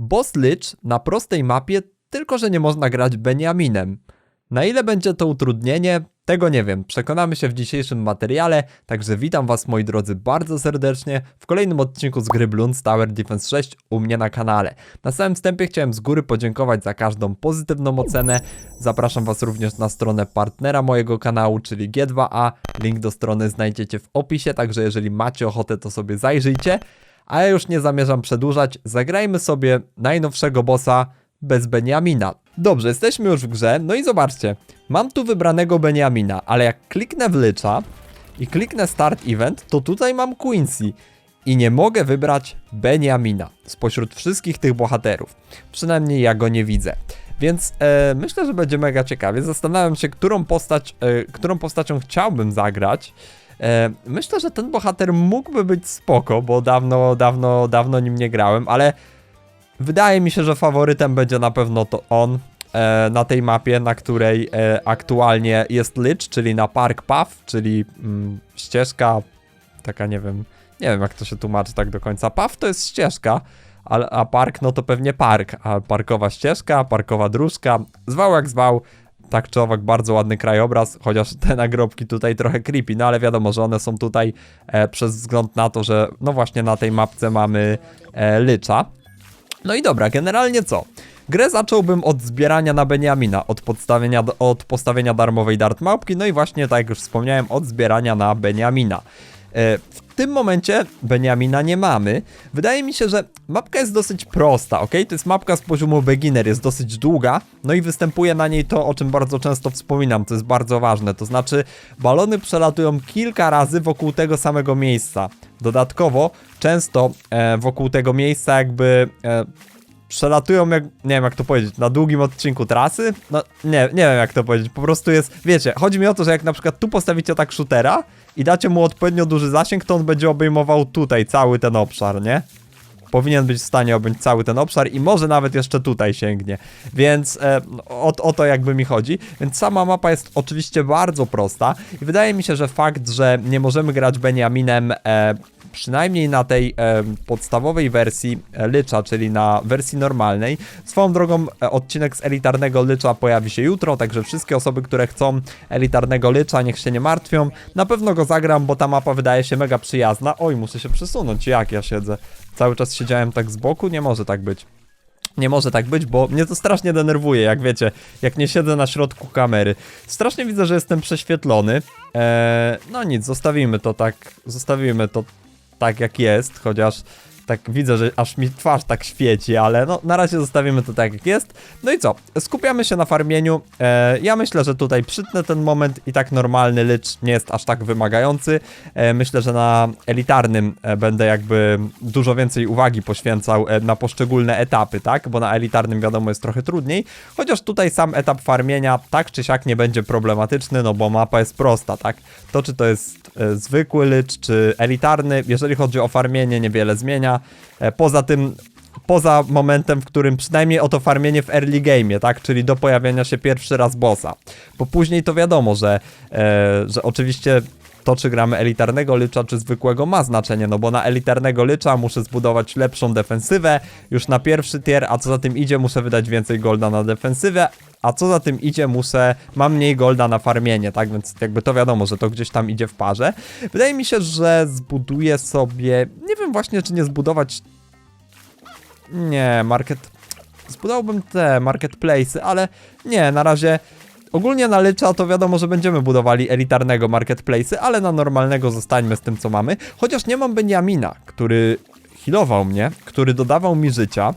Boss Lich na prostej mapie, tylko że nie można grać Beniaminem. Na ile będzie to utrudnienie, tego nie wiem. Przekonamy się w dzisiejszym materiale, także witam was moi drodzy bardzo serdecznie w kolejnym odcinku z gry Bloons Tower Defense 6 u mnie na kanale. Na samym wstępie chciałem z góry podziękować za każdą pozytywną ocenę. Zapraszam was również na stronę partnera mojego kanału, czyli G2A. Link do strony znajdziecie w opisie, także jeżeli macie ochotę to sobie zajrzyjcie. A ja już nie zamierzam przedłużać, zagrajmy sobie najnowszego bossa bez Beniamina. Dobrze, jesteśmy już w grze, no i zobaczcie, mam tu wybranego Beniamina, ale jak kliknę w Lycza i kliknę Start Event, to tutaj mam Quincy i nie mogę wybrać Beniamina spośród wszystkich tych bohaterów. Przynajmniej ja go nie widzę. Więc e, myślę, że będzie mega ciekawie. Zastanawiam się, którą, postać, e, którą postacią chciałbym zagrać. E, myślę, że ten bohater mógłby być spoko, bo dawno, dawno, dawno nim nie grałem, ale wydaje mi się, że faworytem będzie na pewno to on e, na tej mapie, na której e, aktualnie jest Lich, czyli na Park Path, czyli mm, ścieżka, taka nie wiem, nie wiem jak to się tłumaczy tak do końca. Path to jest ścieżka, a, a park no to pewnie park, a parkowa ścieżka, parkowa dróżka, zwał jak zwał, tak czy owak bardzo ładny krajobraz, chociaż te nagrobki tutaj trochę creepy, no ale wiadomo, że one są tutaj e, przez wzgląd na to, że no właśnie na tej mapce mamy e, Lycza. No i dobra, generalnie co? Grę zacząłbym od zbierania na Beniamina, od, podstawienia, od postawienia darmowej dart małpki, no i właśnie tak jak już wspomniałem, od zbierania na Beniamina. E, W tym momencie Beniamina nie mamy. Wydaje mi się, że mapka jest dosyć prosta, ok? To jest mapka z poziomu beginner, jest dosyć długa, no i występuje na niej to, o czym bardzo często wspominam, to jest bardzo ważne, to znaczy balony przelatują kilka razy wokół tego samego miejsca. Dodatkowo często e, wokół tego miejsca jakby e, przelatują jak, nie wiem jak to powiedzieć, na długim odcinku trasy? No nie, nie wiem jak to powiedzieć, po prostu jest, wiecie, chodzi mi o to, że jak na przykład tu postawicie tak shootera i dacie mu odpowiednio duży zasięg, to on będzie obejmował tutaj cały ten obszar, nie? Powinien być w stanie objąć cały ten obszar i może nawet jeszcze tutaj sięgnie. Więc e, o, o to jakby mi chodzi. Więc sama mapa jest oczywiście bardzo prosta i wydaje mi się, że fakt, że nie możemy grać Beniaminem e, przynajmniej na tej e, podstawowej wersji e, Lycza, czyli na wersji normalnej. Swoją drogą e, odcinek z elitarnego Lycza pojawi się jutro, także wszystkie osoby, które chcą elitarnego Lycza, niech się nie martwią. Na pewno go zagram, bo ta mapa wydaje się mega przyjazna. Oj, muszę się przesunąć, jak ja siedzę. Cały czas siedziałem tak z boku, nie może tak być. Nie może tak być, bo mnie to strasznie denerwuje, jak wiecie, jak nie siedzę na środku kamery. Strasznie widzę, że jestem prześwietlony. Eee, no nic, zostawimy to tak, zostawimy to tak jak jest, chociaż tak widzę, że aż mi twarz tak świeci, ale no na razie zostawimy to tak jak jest. No i co? Skupiamy się na farmieniu. E, ja myślę, że tutaj przytnę ten moment i tak normalny licz nie jest aż tak wymagający. E, myślę, że na elitarnym e, będę jakby dużo więcej uwagi poświęcał e, na poszczególne etapy, tak? Bo na elitarnym wiadomo jest trochę trudniej. Chociaż tutaj sam etap farmienia tak czy siak nie będzie problematyczny, no bo mapa jest prosta, tak? To czy to jest e, zwykły licz, czy elitarny, jeżeli chodzi o farmienie niewiele zmienia. E, Poza tym, poza momentem, w którym przynajmniej o to farmienie w early game, tak? Czyli do pojawienia się pierwszy raz bossa. Bo później to wiadomo, że, e, że oczywiście to, czy gramy elitarnego lycza, czy zwykłego ma znaczenie, no bo na elitarnego lycza muszę zbudować lepszą defensywę już na pierwszy tier, a co za tym idzie, muszę wydać więcej golda na defensywę, a co za tym idzie, muszę, mam mniej golda na farmienie, tak, więc jakby to wiadomo, że to gdzieś tam idzie w parze. Wydaje mi się, że zbuduję sobie, nie wiem właśnie, czy nie zbudować, nie, market, zbudowałbym te marketplace'y, ale nie, na razie Ogólnie na Lycza to wiadomo, że będziemy budowali elitarnego marketplace'y, ale na normalnego zostańmy z tym, co mamy. Chociaż nie mam Beniamina, który healował mnie, który dodawał mi życia.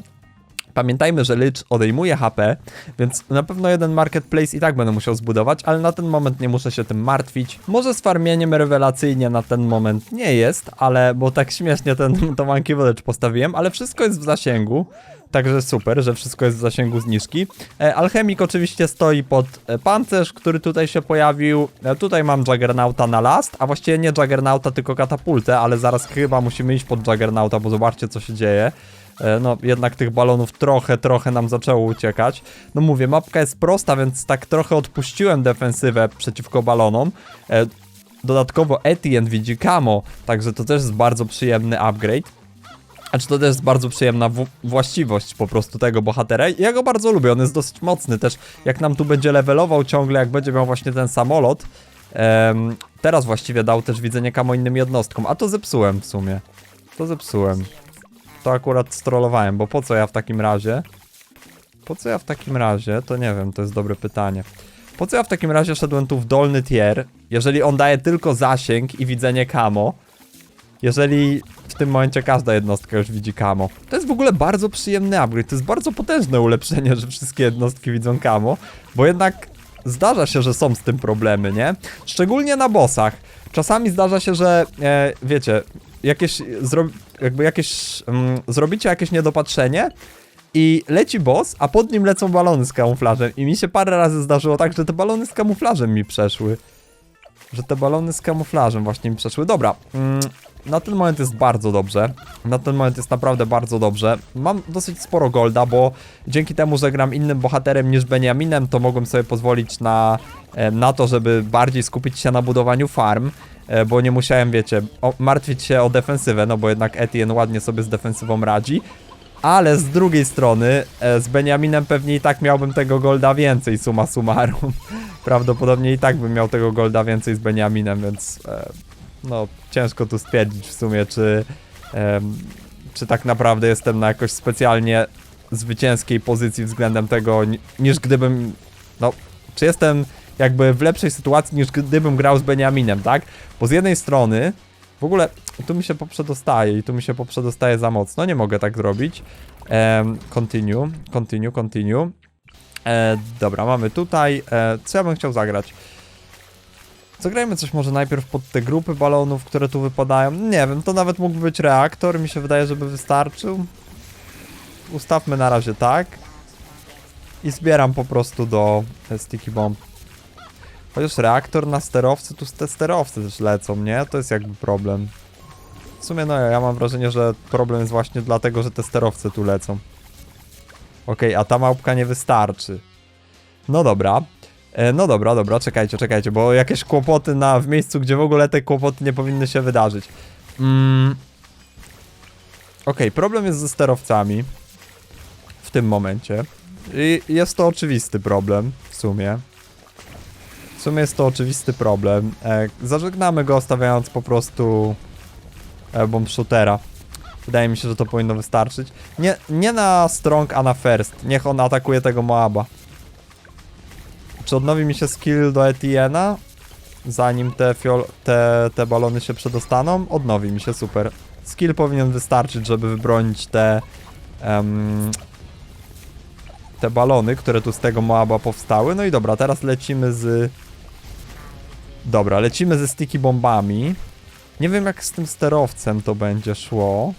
Pamiętajmy, że Lich odejmuje HP, więc na pewno jeden marketplace i tak będę musiał zbudować, ale na ten moment nie muszę się tym martwić. Może z farmieniem rewelacyjnie na ten moment nie jest, ale bo tak śmiesznie ten to Monkey Village postawiłem, ale wszystko jest w zasięgu. Także super, że wszystko jest w zasięgu zniżki. E, alchemik oczywiście stoi pod e, pancerz, który tutaj się pojawił. E, tutaj mam Juggernauta na last, a właściwie nie Juggernauta, tylko katapultę, ale zaraz chyba musimy iść pod Juggernauta, bo zobaczcie co się dzieje. E, no jednak tych balonów trochę, trochę nam zaczęło uciekać. No mówię, mapka jest prosta, więc tak trochę odpuściłem defensywę przeciwko balonom. E, dodatkowo Etienne widzi Camo, także to też jest bardzo przyjemny upgrade. Znaczy to też jest bardzo przyjemna właściwość po prostu tego bohatera. Ja go bardzo lubię, on jest dosyć mocny też. Jak nam tu będzie levelował ciągle, jak będzie miał właśnie ten samolot. teraz właściwie dał też widzenie kamo innym jednostkom, a to zepsułem w sumie. To zepsułem. To akurat strollowałem, bo po co ja w takim razie? Po co ja w takim razie? To nie wiem, to jest dobre pytanie. Po co ja w takim razie szedłem tu w dolny tier, jeżeli on daje tylko zasięg i widzenie kamo? jeżeli w tym momencie każda jednostka już widzi kamo. To jest w ogóle bardzo przyjemny upgrade, to jest bardzo potężne ulepszenie, że wszystkie jednostki widzą kamo, bo jednak zdarza się, że są z tym problemy, nie? Szczególnie na bossach. Czasami zdarza się, że e, wiecie, jakieś, zro, jakby jakieś, mm, zrobicie jakieś niedopatrzenie i leci boss, a pod nim lecą balony z kamuflażem i mi się parę razy zdarzyło tak, że te balony z kamuflażem mi przeszły że te balony z kamuflażem właśnie mi przeszły. Dobra, mm, na ten moment jest bardzo dobrze. Na ten moment jest naprawdę bardzo dobrze. Mam dosyć sporo golda, bo dzięki temu, że gram innym bohaterem niż Beniaminem, to mogłem sobie pozwolić na, e, na to, żeby bardziej skupić się na budowaniu farm. E, Bo nie musiałem, wiecie, martwić się o defensywę, no bo jednak Etienne ładnie sobie z defensywą radzi. Ale z drugiej strony, e, z Beniaminem pewnie i tak miałbym tego golda więcej, suma summarum. Prawdopodobnie i tak bym miał tego golda więcej z Beniaminem, więc e, no ciężko tu stwierdzić w sumie, czy, czy tak naprawdę jestem na jakoś specjalnie zwycięskiej pozycji względem tego, ni- niż gdybym, no, czy jestem jakby w lepszej sytuacji niż gdybym grał z Beniaminem, tak? Bo z jednej strony, w ogóle tu mi się poprzedostaje i tu mi się poprzedostaje za mocno, nie mogę tak zrobić. Continue, continue, continue. E, dobra, mamy tutaj. E, co ja bym chciał zagrać? Zagrajmy coś może najpierw pod te grupy balonów, które tu wypadają. Nie wiem, to nawet mógłby być reaktor. Mi się wydaje, żeby wystarczył. Ustawmy na razie tak. I zbieram po prostu do e, sticky bomb. Chociaż reaktor na sterowcy, tu te sterowcy też lecą, nie? To jest jakby problem. W sumie no ja mam wrażenie, że problem jest właśnie dlatego, że te sterowce tu lecą. Okej, a ta małpka nie wystarczy. No dobra. E, no dobra, dobra, czekajcie, czekajcie, bo jakieś kłopoty na, w miejscu, gdzie w ogóle te kłopoty nie powinny się wydarzyć. Mm. Okej, problem jest ze sterowcami. W tym momencie. I jest to oczywisty problem, w sumie. W sumie jest to oczywisty problem. E, zażegnamy go, stawiając po prostu e, bomb shootera. Wydaje mi się, że to powinno wystarczyć. Nie, nie na strong, a na first. Niech on atakuje tego Moaba. Czy odnowi mi się skill do Etiena? Zanim te, fiol te, te balony się przedostaną? Odnowi mi się, super. Skill powinien wystarczyć, żeby wybronić te... em, te balony, które tu z tego Moaba powstały. No i dobra, teraz lecimy z... Dobra, lecimy ze sticky bombami. Nie wiem jak z tym sterowcem to będzie szło.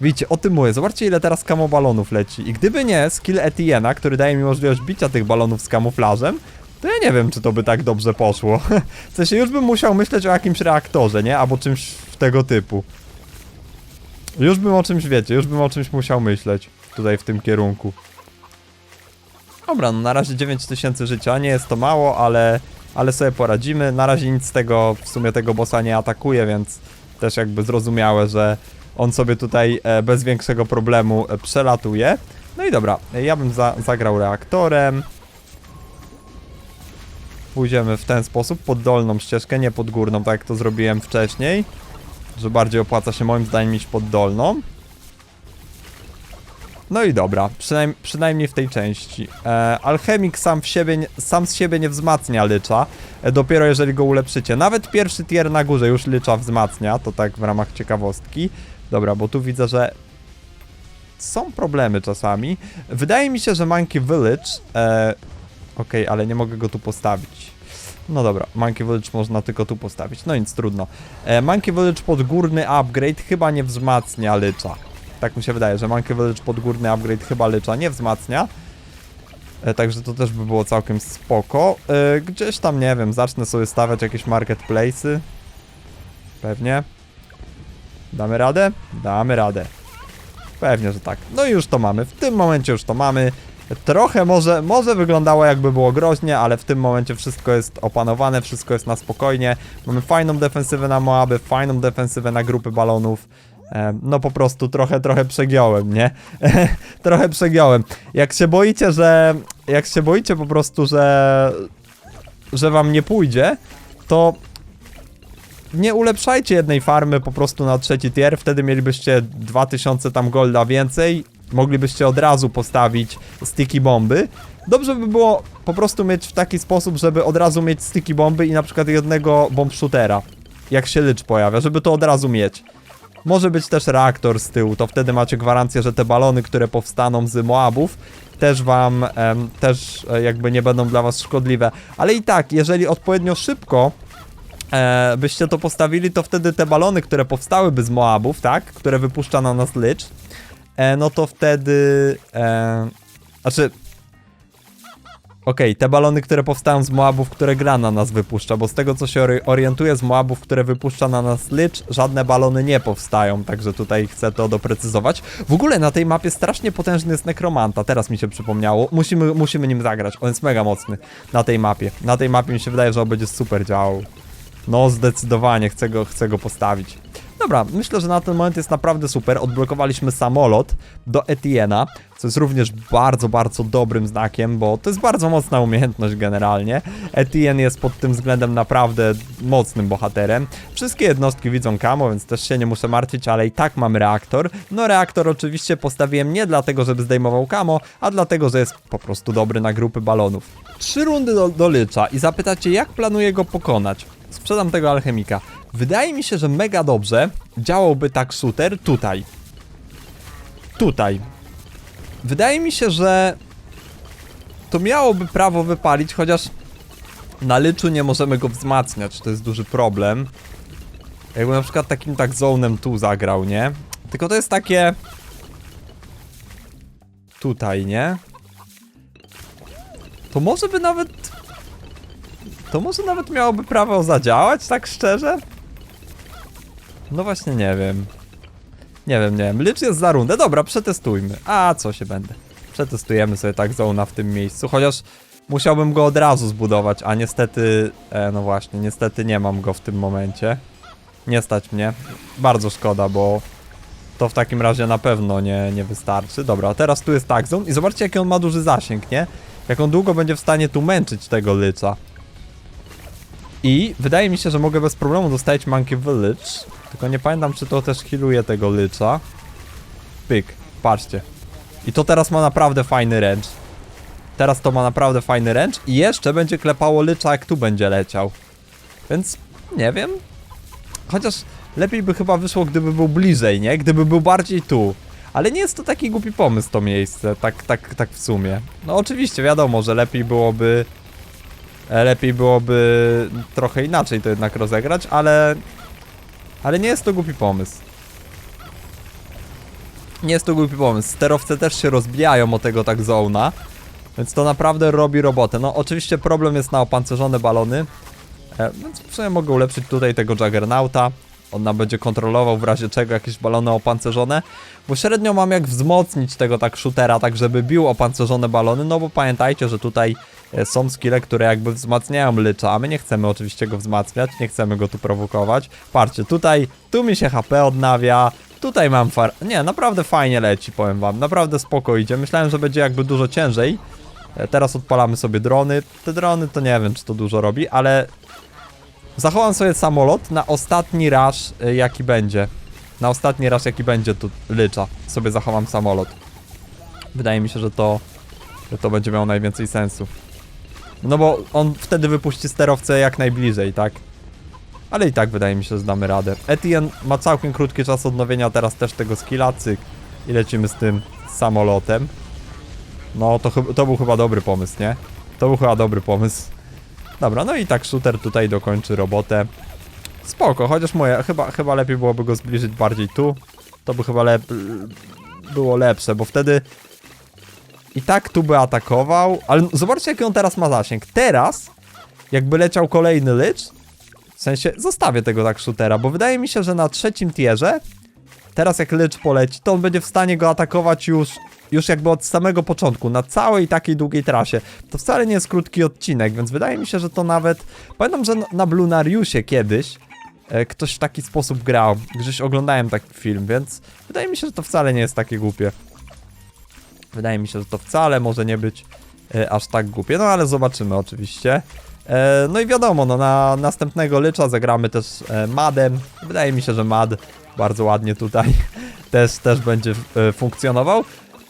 Widzicie, o tym mówię. Zobaczcie ile teraz kamo balonów leci. I gdyby nie skill Etiena, który daje mi możliwość bicia tych balonów z kamuflażem, to ja nie wiem, czy to by tak dobrze poszło. w sensie już bym musiał myśleć o jakimś reaktorze, nie? Albo czymś w tego typu. Już bym o czymś, wiecie, już bym o czymś musiał myśleć. Tutaj w tym kierunku. Dobra, no na razie 9000 życia. Nie jest to mało, ale, ale sobie poradzimy. Na razie nic z tego, w sumie tego bossa nie atakuje, więc też jakby zrozumiałe, że on sobie tutaj e, bez większego problemu e, przelatuje. No i dobra, ja bym za, zagrał reaktorem. Pójdziemy w ten sposób, pod dolną ścieżkę, nie pod górną, tak jak to zrobiłem wcześniej. Że bardziej opłaca się moim zdaniem iść pod dolną. No i dobra, przynajm przynajmniej w tej części. E, alchemik sam, w siebie, sam z siebie nie wzmacnia lycza, e, dopiero jeżeli go ulepszycie. Nawet pierwszy tier na górze już lycza wzmacnia, to tak w ramach ciekawostki. Dobra, bo tu widzę, że są problemy czasami. Wydaje mi się, że Monkey Village... E, Okej, ale nie mogę go tu postawić. No dobra, Monkey Village można tylko tu postawić, no nic, trudno. E, Monkey Village pod górny upgrade chyba nie wzmacnia lycza. Tak mi się wydaje, że Monkey Village pod górny upgrade chyba lycza nie wzmacnia. E, także to też by było całkiem spoko. E, gdzieś tam, nie wiem, zacznę sobie stawiać jakieś marketplace'y. Pewnie. Damy radę? Damy radę. Pewnie, że tak. No i już to mamy. W tym momencie już to mamy. Trochę może, może wyglądało jakby było groźnie, ale w tym momencie wszystko jest opanowane, wszystko jest na spokojnie. Mamy fajną defensywę na Moaby, fajną defensywę na grupy balonów. E, no po prostu trochę, trochę przegiąłem, nie? trochę przegiąłem. Jak się boicie, że... Jak się boicie po prostu, że... Że wam nie pójdzie, to nie ulepszajcie jednej farmy po prostu na trzeci tier, wtedy mielibyście 2000 tam golda więcej, moglibyście od razu postawić sticky bomby. Dobrze by było po prostu mieć w taki sposób, żeby od razu mieć sticky bomby i na przykład jednego bomb shootera, jak się lycz pojawia, żeby to od razu mieć. Może być też reaktor z tyłu, to wtedy macie gwarancję, że te balony, które powstaną z Moabów, też wam, em, też e, jakby nie będą dla was szkodliwe. Ale i tak, jeżeli odpowiednio szybko e, byście to postawili, to wtedy te balony, które powstałyby z Moabów, tak, które wypuszcza na nas Lich, e, no to wtedy, e, znaczy, okej, te balony, które powstają z Moabów, które gra na nas wypuszcza, bo z tego co się ori- orientuję z Moabów, które wypuszcza na nas Lich, żadne balony nie powstają, także tutaj chcę to doprecyzować. W ogóle na tej mapie strasznie potężny jest Nekromanta, teraz mi się przypomniało, musimy, musimy nim zagrać, on jest mega mocny na tej mapie. Na tej mapie mi się wydaje, że on będzie super działał. No, zdecydowanie chcę go, chcę go postawić. Dobra, myślę, że na ten moment jest naprawdę super. Odblokowaliśmy samolot do Etiena, co jest również bardzo, bardzo dobrym znakiem, bo to jest bardzo mocna umiejętność generalnie. Etien jest pod tym względem naprawdę mocnym bohaterem. Wszystkie jednostki widzą kamo, więc też się nie muszę martwić, ale i tak mam reaktor. No reaktor oczywiście postawiłem nie dlatego, żeby zdejmował kamo, a dlatego, że jest po prostu dobry na grupy balonów. Trzy rundy do, do Lycza i zapytacie, jak planuję go pokonać. Sprzedam tego alchemika. Wydaje mi się, że mega dobrze działałby tak shooter tutaj. Tutaj. Wydaje mi się, że to miałoby prawo wypalić, chociaż na lyczu nie możemy go wzmacniać, to jest duży problem. Jakby na przykład takim tak zonem tu zagrał, nie? Tylko to jest takie... Tutaj, nie? To może by nawet... To może nawet miałoby prawo zadziałać, tak szczerze? No właśnie nie wiem. Nie wiem, nie wiem. Licz jest za rundę. Dobra, przetestujmy. A, co się będę. Przetestujemy sobie tak zona w tym miejscu, chociaż musiałbym go od razu zbudować, a niestety... E, no właśnie, niestety nie mam go w tym momencie. Nie stać mnie. Bardzo szkoda, bo to w takim razie na pewno nie, nie wystarczy. Dobra, teraz tu jest tak zone i zobaczcie jaki on ma duży zasięg, nie? Jak on długo będzie w stanie tu męczyć tego lycza. I wydaje mi się, że mogę bez problemu dostać Monkey Village. Tylko nie pamiętam, czy to też healuje tego lycza. Pyk, patrzcie. I to teraz ma naprawdę fajny ręcz. Teraz to ma naprawdę fajny ręcz i jeszcze będzie klepało lycza, jak tu będzie leciał. Więc nie wiem. Chociaż lepiej by chyba wyszło, gdyby był bliżej, nie? Gdyby był bardziej tu. Ale nie jest to taki głupi pomysł to miejsce, tak, tak, tak w sumie. No oczywiście, wiadomo, że lepiej byłoby E, lepiej byłoby trochę inaczej to jednak rozegrać, ale... Ale nie jest to głupi pomysł. Nie jest to głupi pomysł. Sterowce też się rozbijają o tego tak zona, więc to naprawdę robi robotę. No oczywiście problem jest na opancerzone balony, e, więc sumie mogę ulepszyć tutaj tego Juggernauta. On nam będzie kontrolował w razie czego jakieś balony opancerzone, bo średnio mam jak wzmocnić tego tak shootera, tak żeby bił opancerzone balony, no bo pamiętajcie, że tutaj są skille, które jakby wzmacniają lycza, a my nie chcemy oczywiście go wzmacniać, nie chcemy go tu prowokować. Patrzcie, tutaj, tu mi się HP odnawia, tutaj mam far... Nie, naprawdę fajnie leci, powiem wam, naprawdę spoko idzie. Myślałem, że będzie jakby dużo ciężej. E, Teraz odpalamy sobie drony. Te drony to nie wiem, czy to dużo robi, ale Zachowam sobie samolot na ostatni rush, y, jaki będzie. Na ostatni rush, jaki będzie tu lycza. Sobie zachowam samolot. Wydaje mi się, że to, że to będzie miało najwięcej sensu. No bo on wtedy wypuści sterowce jak najbliżej, tak? Ale i tak wydaje mi się, że damy radę. Etienne ma całkiem krótki czas odnowienia teraz też tego skilla, cyk. I lecimy z tym samolotem. No to, to był chyba dobry pomysł, nie? To był chyba dobry pomysł. Dobra, no i tak shooter tutaj dokończy robotę. Spoko, chociaż moje, chyba, chyba lepiej byłoby go zbliżyć bardziej tu. To by chyba lep było lepsze, bo wtedy i tak tu by atakował, ale zobaczcie jaki on teraz ma zasięg. Teraz, jakby leciał kolejny licz, w sensie zostawię tego tak shootera, bo wydaje mi się, że na trzecim tierze, teraz jak licz poleci, to on będzie w stanie go atakować już już jakby od samego początku, na całej takiej długiej trasie. To wcale nie jest krótki odcinek, więc wydaje mi się, że to nawet... Pamiętam, że na Blunariusie kiedyś e, ktoś w taki sposób grał. Gdzieś oglądałem taki film, więc wydaje mi się, że to wcale nie jest takie głupie. Wydaje mi się, że to wcale może nie być e, aż tak głupie, no ale zobaczymy oczywiście. E, no i wiadomo, no na następnego lycza zagramy też e, Madem. Wydaje mi się, że Mad bardzo ładnie tutaj też, też będzie e, funkcjonował.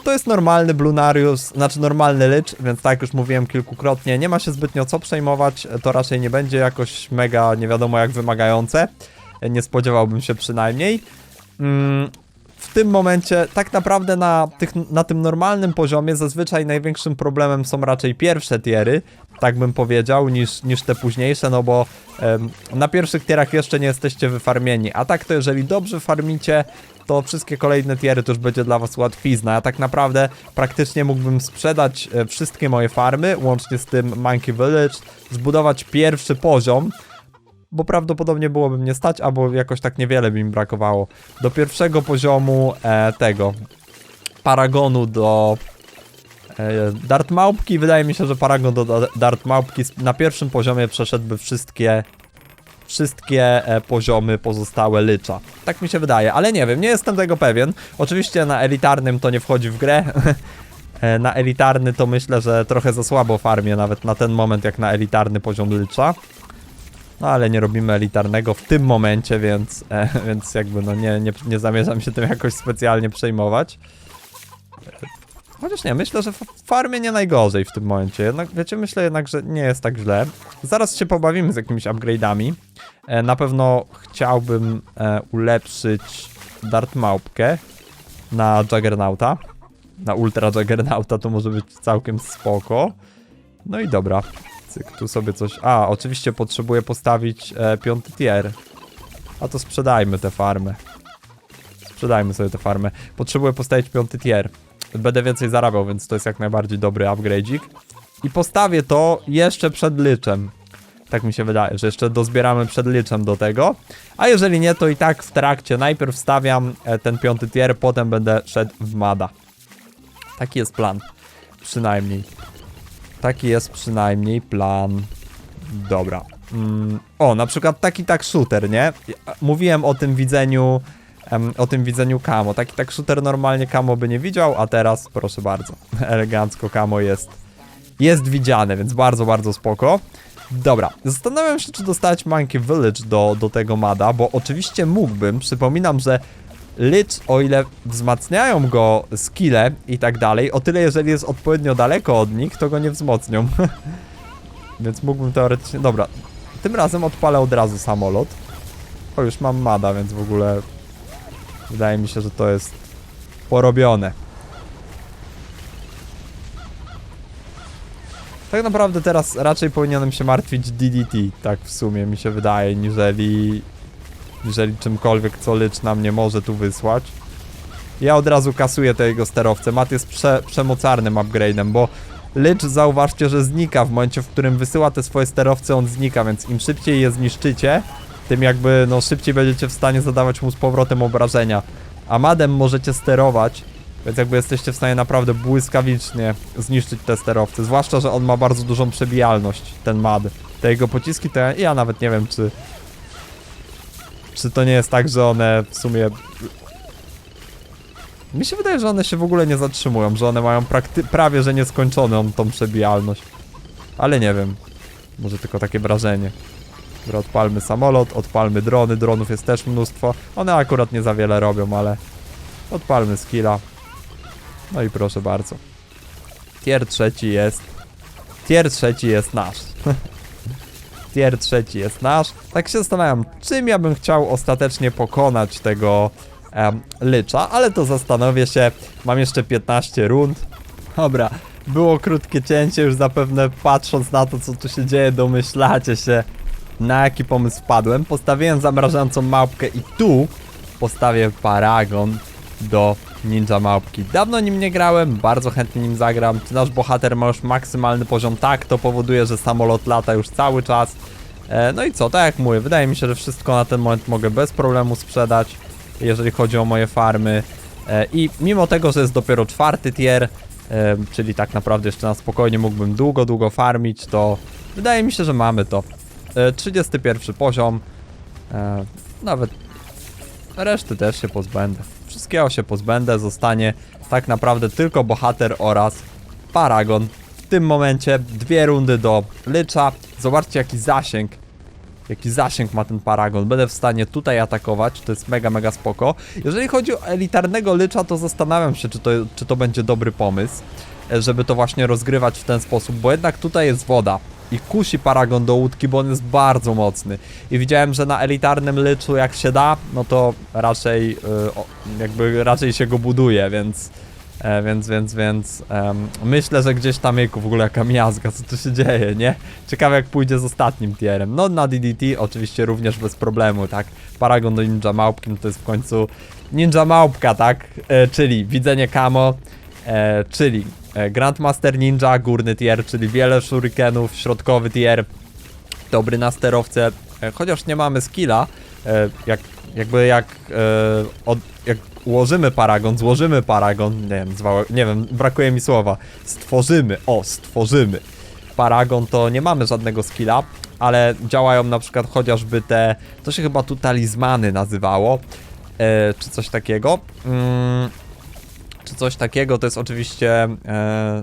To jest normalny Blunarius, znaczy normalny lycz, więc tak już mówiłem kilkukrotnie, nie ma się zbytnio co przejmować, to raczej nie będzie jakoś mega nie wiadomo jak wymagające. E, Nie spodziewałbym się przynajmniej. Mm, w tym momencie, tak naprawdę na, tych, na tym normalnym poziomie zazwyczaj największym problemem są raczej pierwsze tiery, tak bym powiedział, niż, niż te późniejsze, no bo em, na pierwszych tierach jeszcze nie jesteście wyfarmieni, a tak to jeżeli dobrze farmicie, to wszystkie kolejne tiery to już będzie dla was łatwizna. Ja tak naprawdę praktycznie mógłbym sprzedać e, wszystkie moje farmy, łącznie z tym Monkey Village, zbudować pierwszy poziom, bo prawdopodobnie byłoby mnie stać, albo jakoś tak niewiele by mi brakowało. Do pierwszego poziomu e, tego Paragonu do e, Dart Małpki. Wydaje mi się, że Paragon do da- Dart Małpki na pierwszym poziomie przeszedłby wszystkie wszystkie e, poziomy pozostałe lycza. Tak mi się wydaje, ale nie wiem, nie jestem tego pewien. Oczywiście na elitarnym to nie wchodzi w grę. E, na elitarny to myślę, że trochę za słabo farmię nawet na ten moment jak na elitarny poziom lycza. No ale nie robimy elitarnego w tym momencie, więc, e, więc jakby no nie, nie, nie zamierzam się tym jakoś specjalnie przejmować. Chociaż nie, myślę, że farmie nie najgorzej w tym momencie. Jednak, wiecie, myślę jednak, że nie jest tak źle. Zaraz się pobawimy z jakimiś upgrade'ami. E, na pewno chciałbym e, ulepszyć Dart Małpkę na Juggernauta. Na Ultra Juggernauta to może być całkiem spoko. No i dobra. Cyk, tu sobie coś... A, oczywiście potrzebuję postawić e, piąty tier. A to sprzedajmy tę farmę. Sprzedajmy sobie tę farmę. Potrzebuję postawić piąty tier. Będę więcej zarabiał, więc to jest jak najbardziej dobry upgrade'ik. I postawię to jeszcze przed lyczem. Tak mi się wydaje, że jeszcze dozbieramy przed lyczem do tego. A jeżeli nie, to i tak w trakcie najpierw wstawiam e, ten piąty tier, potem będę szedł w mada. Taki jest plan. Przynajmniej. Taki jest przynajmniej plan. Dobra. Mm, o, na przykład taki tak shooter, nie? Mówiłem o tym widzeniu, o tym widzeniu Kamo. Taki tak shooter normalnie Kamo by nie widział, a teraz proszę bardzo. Elegancko Kamo jest, jest widziane, więc bardzo, bardzo spoko. Dobra, zastanawiam się, czy dostać Monkey Village do, do tego mada, bo oczywiście mógłbym. Przypominam, że Lich, o ile wzmacniają go skille i tak dalej, o tyle jeżeli jest odpowiednio daleko od nich, to go nie wzmocnią. więc mógłbym teoretycznie... Dobra, tym razem odpalę od razu samolot. O, już mam mada, więc w ogóle... Wydaje mi się, że to jest porobione. Tak naprawdę teraz raczej powinienem się martwić DDT, tak w sumie mi się wydaje, niżeli jeżeli czymkolwiek, co Licz nam nie może tu wysłać. Ja od razu kasuję te jego sterowce. Mat jest prze, przemocarnym upgrade'em, bo Licz zauważcie, że znika w momencie, w którym wysyła te swoje sterowce, on znika, więc im szybciej je zniszczycie, tym jakby, no szybciej będziecie w stanie zadawać mu z powrotem obrażenia. A Madem możecie sterować, więc jakby jesteście w stanie naprawdę błyskawicznie zniszczyć te sterowce. Zwłaszcza, że on ma bardzo dużą przebijalność, ten Mad. Te jego pociski to ja, ja nawet nie wiem, czy czy to nie jest tak, że one w sumie... Mi się wydaje, że one się w ogóle nie zatrzymują, że one mają prawie, że nieskończoną tą przebijalność. Ale nie wiem. Może tylko takie wrażenie. Dobra, odpalmy samolot, odpalmy drony, dronów jest też mnóstwo. One akurat nie za wiele robią, ale... Odpalmy skilla. No i proszę bardzo. Tier trzeci jest... Tier trzeci jest nasz. tier trzeci jest nasz. Tak się zastanawiam, czym ja bym chciał ostatecznie pokonać tego lycza, ale to zastanowię się. Mam jeszcze 15 rund. Dobra, było krótkie cięcie, już zapewne patrząc na to, co tu się dzieje, domyślacie się, na jaki pomysł wpadłem. Postawiłem zamrażającą małpkę i tu postawię paragon do ninja małpki. Dawno nim nie grałem, bardzo chętnie nim zagram. Czy nasz bohater ma już maksymalny poziom? Tak, to powoduje, że samolot lata już cały czas. E, no i co, tak jak mówię, wydaje mi się, że wszystko na ten moment mogę bez problemu sprzedać, jeżeli chodzi o moje farmy. E, I mimo tego, że jest dopiero czwarty tier, e, czyli tak naprawdę jeszcze na spokojnie mógłbym długo, długo farmić, to wydaje mi się, że mamy to. E, 31 poziom. E, nawet reszty też się pozbędę. Wszystkiego się pozbędę, zostanie tak naprawdę tylko bohater oraz paragon. W tym momencie dwie rundy do Lycza. Zobaczcie jaki zasięg. Jaki zasięg ma ten paragon. Będę w stanie tutaj atakować, to jest mega, mega spoko. Jeżeli chodzi o elitarnego Lycza, to zastanawiam się, czy to, czy to będzie dobry pomysł, e, żeby to właśnie rozgrywać w ten sposób, bo jednak tutaj jest woda i kusi paragon do łódki, bo on jest bardzo mocny. I widziałem, że na elitarnym Lyczu jak się da, no to raczej, y, jakby raczej się go buduje, więc... E, więc, więc, więc myślę, że gdzieś tam jejku, w ogóle jaka miazga, co tu się dzieje, nie? Ciekawe jak pójdzie z ostatnim tierem. No na DDT oczywiście również bez problemu, tak? Paragon do Ninja Małpki, no to jest w końcu Ninja Małpka, tak? E, czyli widzenie camo, e, czyli Grandmaster Ninja, górny tier, czyli wiele shurikenów, środkowy tier, dobry na sterowce, e, chociaż nie mamy skilla, e, jak, jakby jak, e, od, jak ułożymy paragon, złożymy paragon, nie wiem, nie wiem, brakuje mi słowa, stworzymy, o, stworzymy. Paragon, to nie mamy żadnego skilla, ale działają na przykład chociażby te, to się chyba tu talizmany nazywało, e, czy coś takiego, mm, czy coś takiego, to jest oczywiście e,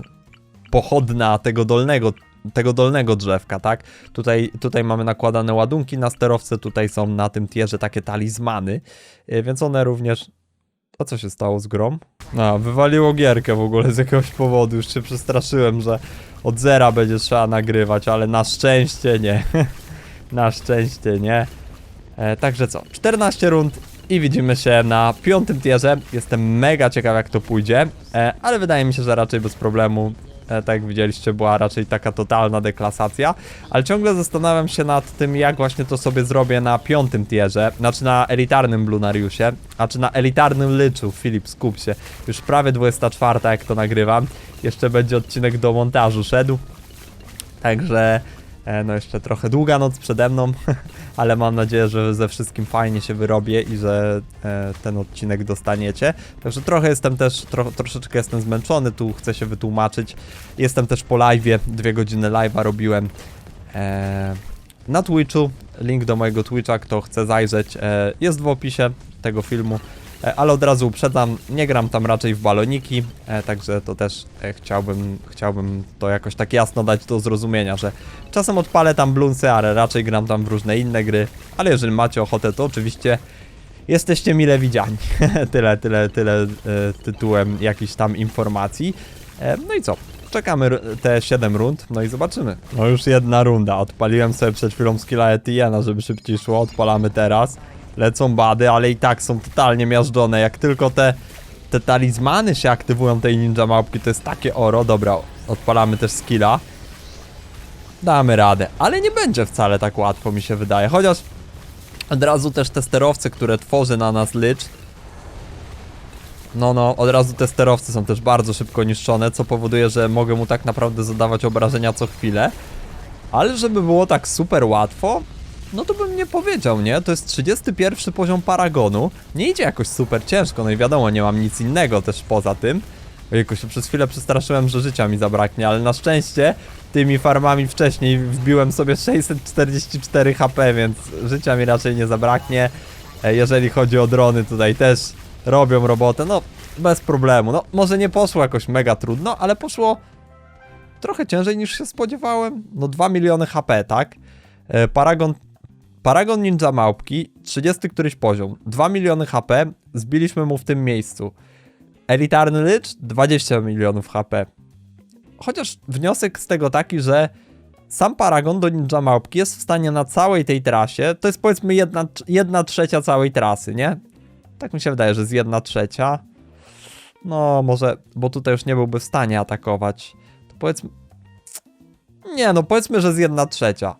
pochodna tego dolnego, tego dolnego drzewka, tak? Tutaj, tutaj mamy nakładane ładunki na sterowce, tutaj są na tym tierze takie talizmany, e, więc one również... A co się stało z grom? A, wywaliło gierkę w ogóle z jakiegoś powodu, już się przestraszyłem, że od zera będzie trzeba nagrywać, ale na szczęście nie. na szczęście nie. E, także co, 14 rund i widzimy się na piątym tierze. Jestem mega ciekaw jak to pójdzie, e, ale wydaje mi się, że raczej bez problemu. E, tak jak widzieliście, była raczej taka totalna deklasacja, ale ciągle zastanawiam się nad tym, jak właśnie to sobie zrobię na piątym tierze, znaczy na elitarnym Blunariusie, a czy na elitarnym Lyczu, Filip, skup się, już prawie 24 jak to nagrywam, jeszcze będzie odcinek do montażu szedł, także no jeszcze trochę długa noc przede mną, ale mam nadzieję, że ze wszystkim fajnie się wyrobię i że e, ten odcinek dostaniecie. Także trochę jestem też, tro, troszeczkę jestem zmęczony, tu chcę się wytłumaczyć. Jestem też po live'ie, dwie godziny live'a robiłem e, na Twitchu. Link do mojego Twitcha, kto chce zajrzeć, e, jest w opisie tego filmu. E, Ale od razu uprzedzam, nie gram tam raczej w baloniki, e, także to też e, chciałbym, chciałbym to jakoś tak jasno dać do zrozumienia, że czasem odpalę tam blunsy, ale raczej gram tam w różne inne gry, ale jeżeli macie ochotę, to oczywiście jesteście mile widziani. tyle, tyle, tyle tytułem jakichś tam informacji. No i co? Czekamy te 7 rund, no i zobaczymy. No już jedna runda, odpaliłem sobie przed chwilą skilla Etienne, żeby szybciej szło, odpalamy teraz. Lecą bady, ale i tak są totalnie miażdżone. Jak tylko te, te talizmany się aktywują, tej ninja małpki, to jest takie oro. Dobra, odpalamy też skilla. Damy radę, ale nie będzie wcale tak łatwo, mi się wydaje. Chociaż od razu też te sterowce, które tworzy na nas Lich. No, no, od razu te sterowce są też bardzo szybko niszczone, co powoduje, że mogę mu tak naprawdę zadawać obrażenia co chwilę. Ale żeby było tak super łatwo, no to bym nie powiedział, nie? To jest 31 poziom Paragonu. Nie idzie jakoś super ciężko, no i wiadomo, nie mam nic innego też poza tym. Ojejku, się przez chwilę przestraszyłem, że życia mi zabraknie, ale na szczęście tymi farmami wcześniej wbiłem sobie 644 HP, więc życia mi raczej nie zabraknie. E, Jeżeli chodzi o drony, tutaj też robią robotę, no bez problemu. No może nie poszło jakoś mega trudno, ale poszło trochę ciężej niż się spodziewałem. No 2 miliony HP, tak? E, Paragon, Paragon Ninja Małpki, 30 któryś poziom, 2 miliony HP, zbiliśmy mu w tym miejscu. Elitarny Lich, 20 milionów HP. Chociaż wniosek z tego taki, że sam Paragon do Ninja Małpki jest w stanie na całej tej trasie, to jest powiedzmy jedna, jedna trzecia całej trasy, nie? Tak mi się wydaje, że z jedna trzecia. No, może, bo tutaj już nie byłby w stanie atakować. To powiedzmy. Nie, no powiedzmy, że z jedna trzecia.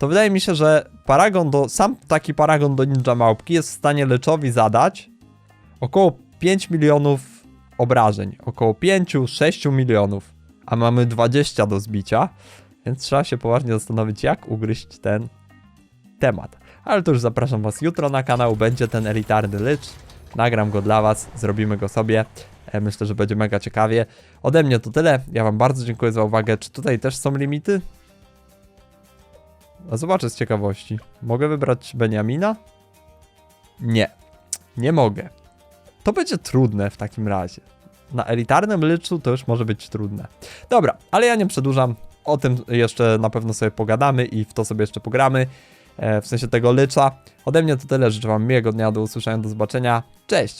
To wydaje mi się, że Paragon do. Sam taki Paragon do Ninja Małpki jest w stanie Leczowi zadać około 5 milionów obrażeń. Około 5-6 milionów. A mamy 20 do zbicia. Więc trzeba się poważnie zastanowić, jak ugryźć ten temat. Ale to już zapraszam Was jutro na kanał. Będzie ten elitarny Lich. Nagram go dla Was, zrobimy go sobie. E, Myślę, że będzie mega ciekawie. Ode mnie to tyle. Ja Wam bardzo dziękuję za uwagę. Czy tutaj też są limity? A zobaczę z ciekawości. Mogę wybrać Beniamina? Nie. Nie mogę. To będzie trudne w takim razie. Na elitarnym lyczu to już może być trudne. Dobra, ale ja nie przedłużam. O tym jeszcze na pewno sobie pogadamy i w to sobie jeszcze pogramy. E, w sensie tego lycza. Ode mnie to tyle. Życzę Wam miłego dnia. Do usłyszenia, do zobaczenia. Cześć!